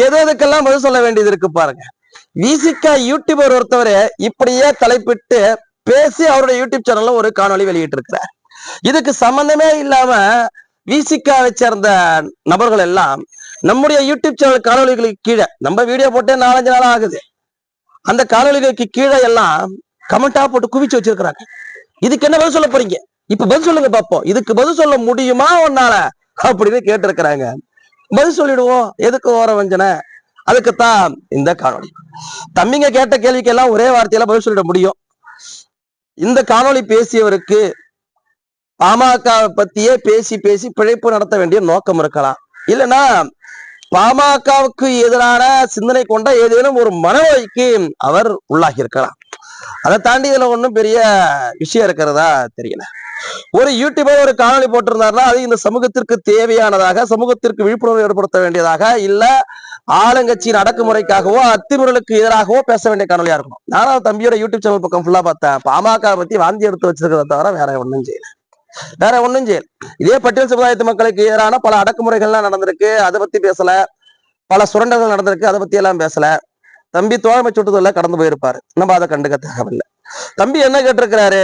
எது எதுக்கெல்லாம் பதில் சொல்ல வேண்டியது இருக்கு பாருங்க. விசிகா யூடியூபர் ஒருத்தவர் இப்படியே தலைப்பிட்டு பேசி அவருடைய யூடியூப் சேனல்ல ஒரு காணொலி வெளியிட்டு இருக்கிறார் இதுக்கு சம்பந்தமே இல்லாம விசிகாவை சேர்ந்த நபர்கள் எல்லாம் நம்முடைய யூடியூப் சேனல் காணொலிகளுக்கு கீழே நம்ம வீடியோ போட்டே நாலஞ்சு நாள் ஆகுது. அந்த காணொலிகளுக்கு கீழே எல்லாம் கமெண்டா போட்டு குவிச்சு வச்சிருக்கிறாங்க. இதுக்கு என்ன பதில் சொல்ல போறீங்க? இப்ப பதில் சொல்லுங்க பாப்போம். இதுக்கு பதில் சொல்ல முடியுமா உன்னால? அப்படின்னு கேட்டிருக்கிறாங்க. பதில் சொல்லிடுவோம். எதுக்கு ஓர வஞ்சனை? அதுக்குத்தான் இந்த காணொளி. தம்பிங்க கேட்ட கேள்விக்கு எல்லாம் ஒரே வார்த்தையில பதில் சொல்லிட முடியும். இந்த காணொளி பேசியவருக்கு பாமக பத்தியே பேசி பேசி பிழைப்பு நடத்த வேண்டிய நோக்கம் இருக்கலாம். இல்லைன்னா பாமகவுக்கு எதிரான சிந்தனை கொண்ட ஏதேனும் ஒரு மனநோய்க்கு அவர் உள்ளாகி இருக்கலாம் அதை தாண்டி இதுல ஒன்றும் பெரிய விஷயம் இருக்கிறதா தெரியல. ஒரு யூடியூபர் ஒரு காணொளி போட்டிருந்தாருன்னா அது இந்த சமூகத்திற்கு தேவையானதாக சமூகத்திற்கு விழிப்புணர்வு ஏற்படுத்த வேண்டியதாக இல்ல ஆளுங்கட்சியின் அடக்குமுறைக்காகவோ அத்துமுறைகளுக்கு எதிராகவோ பேச வேண்டிய காணொலியா இருக்கணும். நானும் தம்பியோட யூடியூப் சேனல் பக்கம் ஃபுல்லா பார்த்தேன். பாமக பத்தி வாந்தி எடுத்து வச்சிருக்கிறத தவிர வேற ஒன்றும் செய்யல. வேற ஒன்றும் செய்யல. இதே பட்டியல் சமுதாயத்து மக்களுக்கு எதிரான பல அடக்குமுறைகள்லாம் நடந்திருக்கு. அதை பத்தி பேசல. பல சுரண்டல்கள் நடந்திருக்கு. அதை பத்தி எல்லாம் பேசல. தம்பி தோழமை சுட்டுதல்ல கடந்து போயிருப்பாரு. நம்ம அதை கண்டுக்க தேவையில்லை. தம்பி என்ன கேட்டிருக்கிறாரு?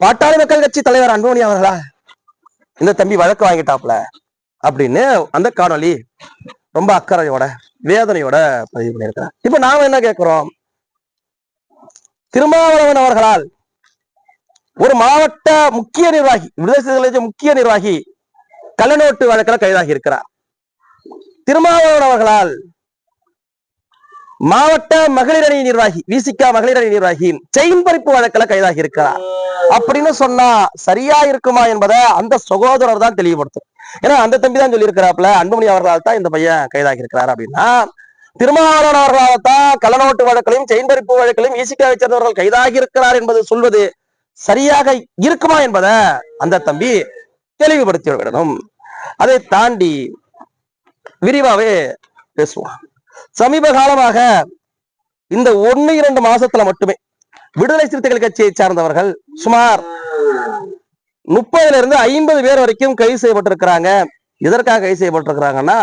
பாட்டாளி மக்கள் கட்சி தலைவர் அன்புமணி அவர்களா? இந்த தம்பி வழக்கு வாங்கிட்டாப்ல அப்படின்னு அந்த காணொளி ரொம்ப அக்கறையோட வேதனையோட பதிவு பண்ணியிருக்கிறார். இப்ப நாம என்ன கேட்கிறோம்? திருமாவளவன் அவர்களால் ஒரு மாவட்ட முக்கிய நிர்வாகி விடுதலை முக்கிய நிர்வாகி கள்ளநோட்டு வழக்கில் கைதாகி இருக்கிறார். திருமாவளவன் அவர்களால் மாவட்ட மகளிர் அணி நிர்வாகி விசிகா மகளிர் அணி நிர்வாகி செயின் பறிப்பு வழக்கில் கைதாகி இருக்கிறார். அப்படின்னு சொன்னா சரியா இருக்குமா என்பதை அந்த சகோதரர் தான் தெளிவுபடுத்தும். ஏன்னா அந்த தம்பி தான் சொல்லியிருக்கிறாப்ல அன்புமணி அவர்களால் தான் இந்த பையன் கைதாகி இருக்கிறார் அப்படின்னா திருமாவளவன் அவர்களால் தான் கள்ளநோட்டு வழக்கிலையும் செயின் பறிப்பு வழக்கிலையும் விசிகாவை சேர்ந்தவர்கள் கைதாகி இருக்கிறார் என்பது சொல்வது சரியாக இருக்குமா என்பதை அந்த தம்பி தெளிவுபடுத்தி விடணும். அதை தாண்டி விரிவாவே பேசுவான் சமீப காலமாக இந்த ஒன்னு இரண்டு மாசத்துல மட்டுமே விடுதலை சிறுத்தைகள் கட்சியை சார்ந்தவர்கள் சுமார் முப்பதுல இருந்து ஐம்பது பேர் வரைக்கும் கைது செய்யப்பட்டிருக்கிறாங்க. எதற்காக கைது செய்யப்பட்டிருக்கிறாங்கன்னா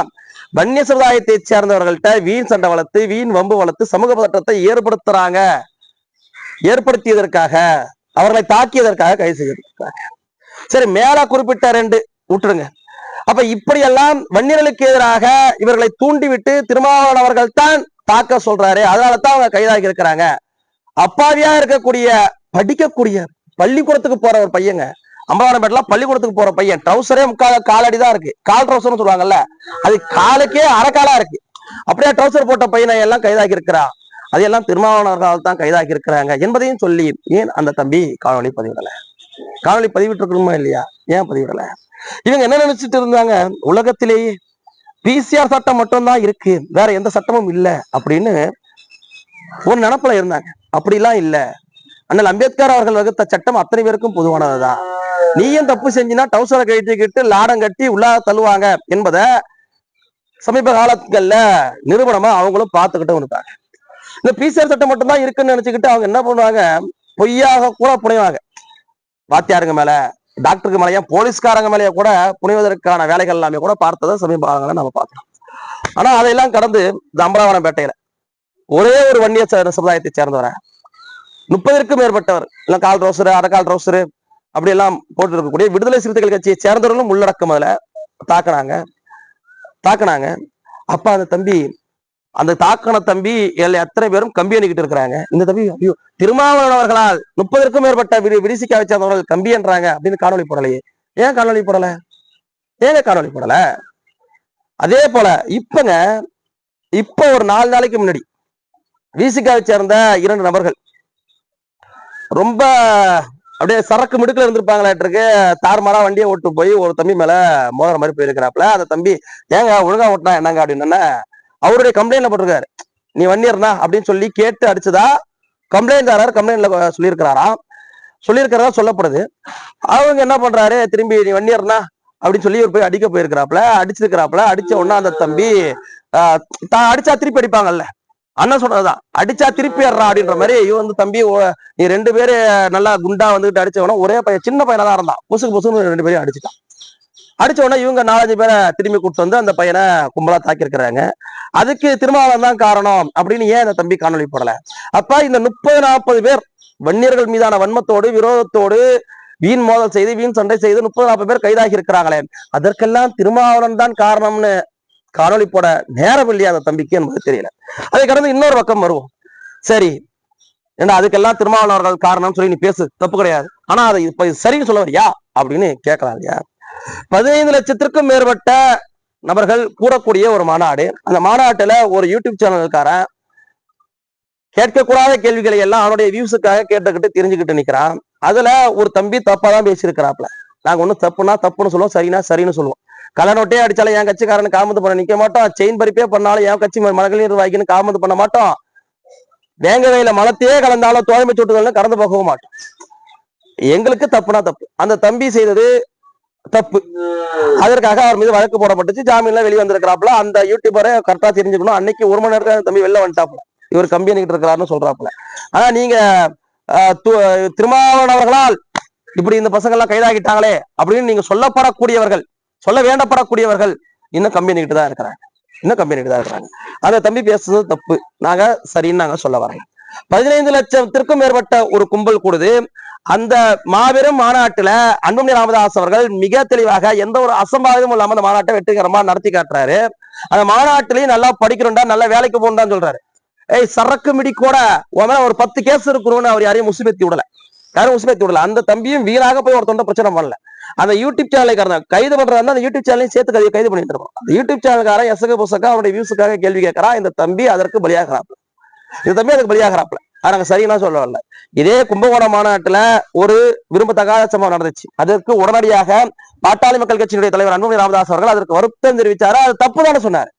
வன்னிய சமுதாயத்தை சேர்ந்தவர்கள்ட்ட வீண் சண்டை வளர்த்து வீண் வம்பு வளர்த்து சமூக பதற்றத்தை ஏற்படுத்துறாங்க. ஏற்படுத்தியதற்காக அவர்களை தாக்கியதற்காக கைது செய்யப்பட்டிருக்கிறாங்க. சரி மேல குறிப்பிட்ட ரெண்டு விட்டுருங்க அப்ப இப்படியெல்லாம் வன்னியர்களுக்கு எதிராக இவர்களை தூண்டிவிட்டு திருமாவளவன் அவர்கள் தான் தாக்க சொல்றாரு. அதனால தான் அவங்க கைதாகி இருக்கிறாங்க. அப்பாவியா இருக்கக்கூடிய படிக்கக்கூடிய பள்ளிக்கூடத்துக்கு போற ஒரு பையங்க. அம்பலவானப்பேட்டில பள்ளிக்கூடத்துக்கு போற பையன். ட்ரௌசரே முக்கால காலடி தான் இருக்கு. கால் ட்ரௌசர்னு சொல்லுவாங்கல்ல. அது காலுக்கே அரைக்காலா இருக்கு. அப்படியே ட்ரௌசர் போட்ட பையனை எல்லாம் கைதாகி இருக்கிறான் அதையெல்லாம் திருமாவளவர்களால் தான் கைதாகி இருக்கிறாங்க என்பதையும் சொல்லி ஏன் அந்த தம்பி காணொலி பதிவிடல? பதிவிட்டு பதிவிட்டிருக்கணுமா இல்லையா? ஏன் பதிவிடல? இவங்க என்ன நினைச்சிட்டு இருந்தாங்க? உலகத்திலேயே பிசிஆர் சட்டம் மட்டும்தான் இருக்கு. வேற எந்த சட்டமும் இல்ல அப்படின்னு ஒரு நினப்புல இருந்தாங்க. அப்படிலாம் இல்லை. அண்ணல் அம்பேத்கர் அவர்கள் வகுத்த சட்டம் அத்தனை பேருக்கும் பொதுவானதுதான். நீயும் தப்பு செஞ்சினா டவுசரை கட்டிக்கிட்டு லாடம் கட்டி உள்ளாக தள்ளுவாங்க என்பதை சமீப காலங்கள்ல நிறுவனமா அவங்களும் பார்த்துக்கிட்டு இருக்காங்க. இந்த பிசிஆர் சட்டம் மட்டும்தான் இருக்குன்னு நினைச்சுக்கிட்டு அவங்க என்ன பண்ணுவாங்க? பொய்யாக கூட புனைவாங்க. வாத்தியாருங்க மேல டாக்டருக்கு மேலேயே போலீஸ்காரங்க மேலேயே கூட புனைவதற்கான வேலைகள் எல்லாமே கூட பார்த்ததை சமீப காலங்களை நம்ம பார்த்தோம் ஆனா அதையெல்லாம் கடந்து இந்த அம்பலாவரம்பேட்டையில ஒரே ஒரு வன்னிய ச- சமுதாயத்தை சேர்ந்தவரை முப்பதற்கும் மேற்பட்டவர் இல்லை கால் ரோசரு அரைக்கால் ரோசரு அப்படி எல்லாம் போட்டு இருக்கக்கூடிய விடுதலை சிறுத்தைகள் கட்சியை சேர்ந்தவர்களும் உள்ளடக்கம் அதில் தாக்குனாங்க. தாக்குனாங்க. அப்ப அந்த தம்பி அந்த தாக்கன தம்பி எல்லை அத்தனை பேரும் கம்பி அணிக்கிட்டு இருக்கிறாங்க. இந்த தம்பி ஐயோ திருமாவளவன் அவர்களால் முப்பதற்கும் மேற்பட்ட விடி விடிசிக்கா சேர்ந்தவர்கள் கம்பி என்றாங்க அப்படின்னு காணொலி போடலையே. ஏன் காணொலி போடல? ஏங்க காணொலி போடல? அதே போல இப்பங்க இப்ப ஒரு நாலு நாளைக்கு முன்னாடி விசிகாவை சேர்ந்த இரண்டு நபர்கள் ரொம்ப அப்படியே சரக்கு மிடுக்கில் இருந்திருப்பாங்களாட்டிருக்கு. தாறுமாறா வண்டியை ஓட்டு போய் ஒரு தம்பி மேல மோதிர மாதிரி போயிருக்கிறாப்புல. அந்த தம்பி ஏங்க ஒழுங்கா ஓட்டினா என்னங்க அப்படின்னா அவருடைய கம்ப்ளைண்ட்ல போட்டிருக்காரு. நீ வன்னியர்னா அப்படின்னு சொல்லி கேட்டு அடிச்சதா கம்ப்ளைண்ட் தாரார் கம்ப்ளைண்ட்ல சொல்லியிருக்கிறாராம் சொல்லியிருக்கிறதா சொல்லப்படுது. அவங்க என்ன பண்றாரு? திரும்பி நீ வன்னியர்னா அப்படின்னு சொல்லி இவர் போய் அடிக்க போயிருக்கிறாப்ல அடிச்சிருக்கிறாப்ல அடிச்ச உடனே அந்த தம்பி தான் அடிச்சா திருப்பி அடிப்பாங்கல்ல. அண்ணன் சொன்னதுதான். அடிச்சா திருப்பி ஏறா அப்படின்ற மாதிரி இவன் வந்து தம்பி ஓ- நீ ரெண்டு பேரு நல்லா குண்டா வந்துகிட்டு அடிச்சவன ஒரே பையன் சின்ன பையனா தான் இருந்தான். புசுக்கு புசுன்னு ரெண்டு பேரும் அடிச்சுட்டான். அடிச்ச உடனே இவங்க நாலஞ்சு பேரை திரும்பி கூட்டு வந்து அந்த பையனை கும்பலா தாக்கியிருக்கிறாங்க. அதுக்கு திருமாவளவன் தான் காரணம் அப்படின்னு ஏன் அந்த தம்பி காணொளி போடல? அப்ப இந்த முப்பது நாற்பது பேர் வன்னியர்கள் மீதான வன்மத்தோடு விரோதத்தோடு வீண் மோதல் செய்து வீண் சண்டை செய்து முப்பது நாற்பது பேர் கைதாகி இருக்கிறாங்களே அதற்கெல்லாம் திருமாவளவன் தான் காரணம்னு காணொலி போட நேரம் இல்லையா அந்த தம்பிக்கு என்பது தெரியல. அதை கடந்து இன்னொரு பக்கம் வருவோம். சரி ஏன்னா அதுக்கெல்லாம் திருமாவளவர்கள் காரணம்னு சொல்லி நீ பேசு தப்பு கிடையாது. ஆனா அதை இப்ப சரின்னு சொல்ல வரியா? அப்படின்னு கேட்கலாம் இல்லையா? பதினைந்து லட்சத்திற்கும் மேற்பட்ட நபர்கள் கூறக்கூடிய ஒரு மாநாடு. அந்த மாநாட்டுல ஒரு யூடியூப் சேனல்காரன் கேட்கக்கூடாத கேள்விகளை எல்லாம் அவனுடைய வியூஸுக்காக கேட்டுக்கிட்டு தெரிஞ்சுக்கிட்டு நிக்கிறான். அதுல ஒரு தம்பி தப்பா தான் பேசியிருக்கிறாப்ல நாங்க ஒண்ணும் தப்புனா தப்புன்னு சொல்லுவோம் சரினா சரின்னு சொல்லுவோம். கள்ள அடிச்சாலும் என் கட்சிக்காரன் காமந்து பண்ண நிக்க மாட்டோம். செயின் பறிப்பே பண்ணாலும் என் கட்சி மகளிர் நிர்வாகின்னு காமந்து பண்ண மாட்டோம். வேங்க வயல மலத்தையே கலந்தாலும் தோழமை சுட்டுதல்னு கடந்து போகவும் மாட்டோம். எங்களுக்கு தப்புனா தப்பு. அந்த தம்பி செய்தது தப்பு. அதற்காக அவர் மீது வழக்கு போடப்பட்டுச்சு. ஜாமீன்ல வெளியே வந்திருக்கிறாப்புல. அந்த யூடியூபரை கரெக்டா தெரிஞ்சுக்கணும். அன்னைக்கு ஒரு மணி நேரத்துல தம்பி வெளில வந்துட்டாப்புல. இவர் கம்பியனுக்கிட்டு இருக்கிறாருன்னு சொல்றாப்புல. ஆனா நீங்க ஆஹ், திருமாவளவன் அவர்களால் இப்படி இந்த பசங்க எல்லாம் கைதாகிட்டாங்களே அப்படின்னு நீங்க சொல்லப்படக்கூடியவர்கள் சொல்ல வேண்டப்படக்கூடியவர்கள் இன்னும் கம்பி தான் இருக்கிறாங்க. இன்னும் கம்பி தான் இருக்கிறாங்க. அந்த தம்பி பேசுறது தப்பு. நாங்க சரின்னு நாங்க சொல்ல வரேன் பதினைந்து லட்சத்திற்கும் மேற்பட்ட ஒரு கும்பல் கூடுது. அந்த மாபெரும் மாநாட்டுல அன்புமணி ராமதாஸ் அவர்கள் மிக தெளிவாக எந்த ஒரு அசம்பாவிதமும் இல்லாம அந்த மாநாட்டை வெற்றிகரமா நடத்தி காட்டுறாரு. அந்த மாநாட்டிலையும் நல்லா படிக்கிறோம்டா நல்லா வேலைக்கு போகணும்டான்னு சொல்றாரு. ஏய் சரக்கு மிடி கூட உன் ஒரு பத்து கேஸ் இருக்கணும்னு அவர் யாரையும் முசுபேத்தி விடல. யாரும் முசுபேத்தி விடல. அந்த தம்பியும் வீணாக போய் ஒருத்தொண்ட பிரச்சனை பண்ணல. அந்த யூடியூப் சேனலுக்காரன் கைது பண்றாருன்னா அந்த யூடியூப் சேனலையும் சேர்த்து கைது கைது பண்ணிட்டு இருக்கோம் அந்த யூடியூப் சேனல்காரன் எசக புசக்கா அவருடைய வியூஸுக்காக கேள்வி கேட்கறான். இந்த தம்பி அதற்கு பலியாகிறான். இது தம்பி அதுக்கு பலியாகிறாப்புல. ஆனா நாங்க சொல்ல வரல இதே கும்பகோணம் மாநாட்டுல ஒரு விரும்பத்தகாத சம்பவம் நடந்துச்சு. அதற்கு உடனடியாக பாட்டாளி மக்கள் கட்சியினுடைய தலைவர் அன்புமணி ராமதாஸ் அவர்கள் அதற்கு வருத்தம் தெரிவிச்சாரு. அது தப்பு தானே சொன்னார்.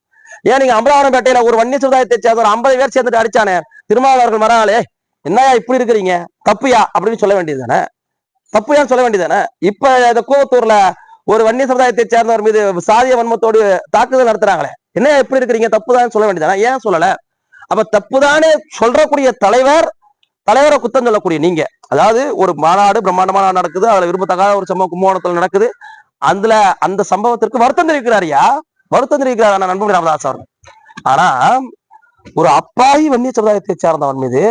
ஏன் நீங்க அம்பலாவரம்பேட்டையில ஒரு வன்னிய சமுதாயத்தை சேர்ந்த ஒரு ஐம்பது பேர் சேர்ந்துட்டு அடிச்சானே? திருமாவளவர்கள் மறாலே என்னையா இப்படி இருக்கிறீங்க? தப்புயா? அப்படின்னு சொல்ல வேண்டியது தானே? தப்புயான்னு சொல்ல வேண்டியதானே இப்ப இந்த கோவத்தூர்ல ஒரு வன்னிய சமுதாயத்தை சேர்ந்தவர் மீது சாதிய வன்மத்தோடு தாக்குதல் நடத்துறாங்களே. என்ன எப்படி இருக்கிறீங்க? தப்புதான் சொல்ல வேண்டியதானே ஏன் சொல்லல? அப்ப தப்புதானே சொல்றக்கூடிய தலைவர் தலைவரை குத்தம் சொல்லக்கூடிய நீங்க. அதாவது ஒரு மாநாடு பிரம்மாண்டமான நடக்குது அதுல விரும்பத்தக்காத ஒரு சம்பவம் கும்பகோணத்துல நடக்குது. அதுல அந்த சம்பவத்திற்கு வருத்தம் தெரிவிக்கிறாரியா வருத்தம் தெரிவிக்கிறார் அண்ணா நண்பன் ராமதாஸ் அவர் ஆனா ஒரு அப்பாவி வன்னிய சமுதாயத்தை சேர்ந்தவன் மீது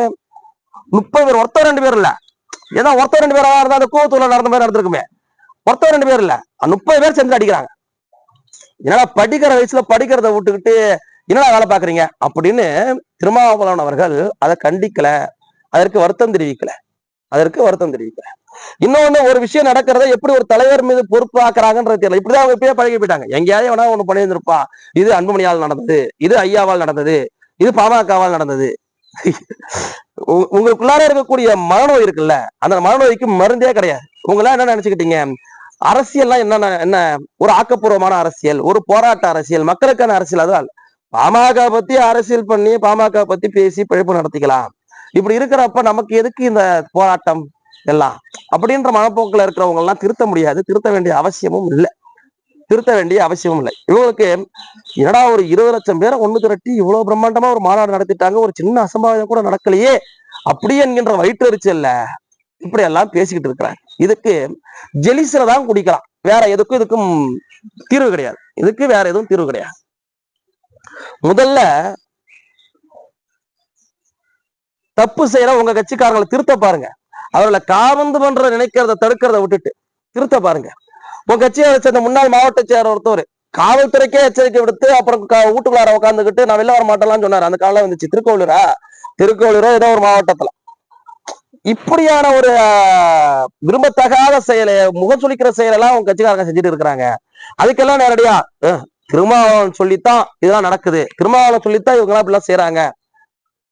முப்பது பேர் ஒருத்தர் ரெண்டு பேர் இல்ல. ஏன்னா ஒருத்தர் ரெண்டு பேரா இருந்தா அந்த கூவத்தூர்ல நடந்த மாதிரி நடந்திருக்குமே. ஒருத்தர் ரெண்டு பேர் இல்ல. முப்பது பேர் சேர்ந்து அடிக்கிறாங்க. ஏன்னா படிக்கிற வயசுல படிக்கிறத விட்டுக்கிட்டு என்னடா வேலை பாக்குறீங்க அப்படின்னு திருமாவளவன் அவர்கள் அதை கண்டிக்கல. அதற்கு வருத்தம் தெரிவிக்கல. அதற்கு வருத்தம் தெரிவிக்கல. இன்னொன்னு ஒரு விஷயம் நடக்கிறத எப்படி ஒரு தலைவர் மீது பொறுப்பு ஆக்குறாங்கன்றது தெரியல. இப்படிதான் அவங்க இப்பயே பழகி போயிட்டாங்க. எங்கேயாவது வேணா ஒண்ணு பண்ணியிருந்திருப்பா. இது அன்புமணியால் நடந்தது. இது ஐயாவால் நடந்தது. இது பாமகவால் நடந்தது. உங்களுக்குள்ளார இருக்கக்கூடிய மனநோய் இருக்குல்ல? அந்த மனநோய்க்கு மருந்தே கிடையாது. உங்களா என்ன நினைச்சுக்கிட்டீங்க? அரசியல்லாம் என்ன என்ன ஒரு ஆக்கப்பூர்வமான அரசியல் ஒரு போராட்ட அரசியல் மக்களுக்கான அரசியல் அதான் பாமக பத்தி அரசியல் பண்ணி பாமக பத்தி பேசி பிழைப்பு நடத்திக்கலாம். இப்படி இருக்கிறப்ப நமக்கு எதுக்கு இந்த போராட்டம் எல்லாம்? அப்படின்ற மனப்போக்குல இருக்கிறவங்க எல்லாம் திருத்த முடியாது. திருத்த வேண்டிய அவசியமும் இல்லை. திருத்த வேண்டிய அவசியமும் இல்லை. இவங்களுக்கு என்னடா ஒரு இருபது லட்சம் பேரை ஒண்ணு திரட்டி இவ்வளவு பிரம்மாண்டமா ஒரு மாநாடு நடத்திட்டாங்க. ஒரு சின்ன அசம்பாவிதம் கூட நடக்கலையே. அப்படி என்கின்ற வயிற்றெரிச்சல்ல இப்படி எல்லாம் பேசிக்கிட்டு இருக்கிறாங்க. இதுக்கு ஜெலிசில தான் குடிக்கலாம். வேற எதுக்கும் இதுக்கும் தீர்வு கிடையாது. இதுக்கு வேற எதுவும் தீர்வு கிடையாது. முதல்ல தப்பு செய்யற உங்க கட்சிக்காரங்களை திருத்த பாருங்க. அவர்களை காவந்து பண்ற நினைக்கிறத தடுக்கிறத விட்டுட்டு திருத்த பாருங்க. உங்க கட்சியை சேர்ந்த முன்னாள் மாவட்ட செயலர் ஒருத்தவர் காவல்துறைக்கே எச்சரிக்கை விடுத்து அப்புறம் வீட்டுக்குள்ளார உட்காந்துக்கிட்டு நான் வெளில வர மாட்டேன்லாம் சொன்னாரு. அந்த காலம் வந்துச்சு. திருக்கோவிலூரா திருக்கோவிலூரோ ஏதோ ஒரு மாவட்டத்துல. இப்படியான ஒரு விரும்பத்தகாத செயலை முகம் சுழிக்கிற செயலெல்லாம் உங்க கட்சிக்காரங்க செஞ்சுட்டு இருக்கிறாங்க. அதுக்கெல்லாம் நேரடியா திருமாவளவன் சொல்லித்தான் இதெல்லாம் நடக்குது. திருமாவளவன் சொல்லித்தான் இவங்க எல்லாம் இப்படிலாம் செய்யறாங்க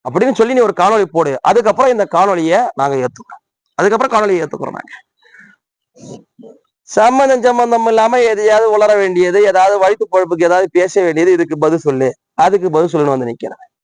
அப்படின்னு சொல்லி நீ ஒரு காணொலி போடு. அதுக்கப்புறம் இந்த காணொலிய நாங்க ஏத்துக்கிறோம். அதுக்கப்புறம் காணொலியை ஏத்துக்கிறோம் நாங்க. சம்மந்தம் சம்பந்தம் இல்லாம எதையாவது உளர வேண்டியது ஏதாவது வயிற்று பொழப்புக்கு ஏதாவது பேச வேண்டியது இதுக்கு பதில் சொல்லு. அதுக்கு பதில் சொல்லணும் வந்து நிக்கிறேன்.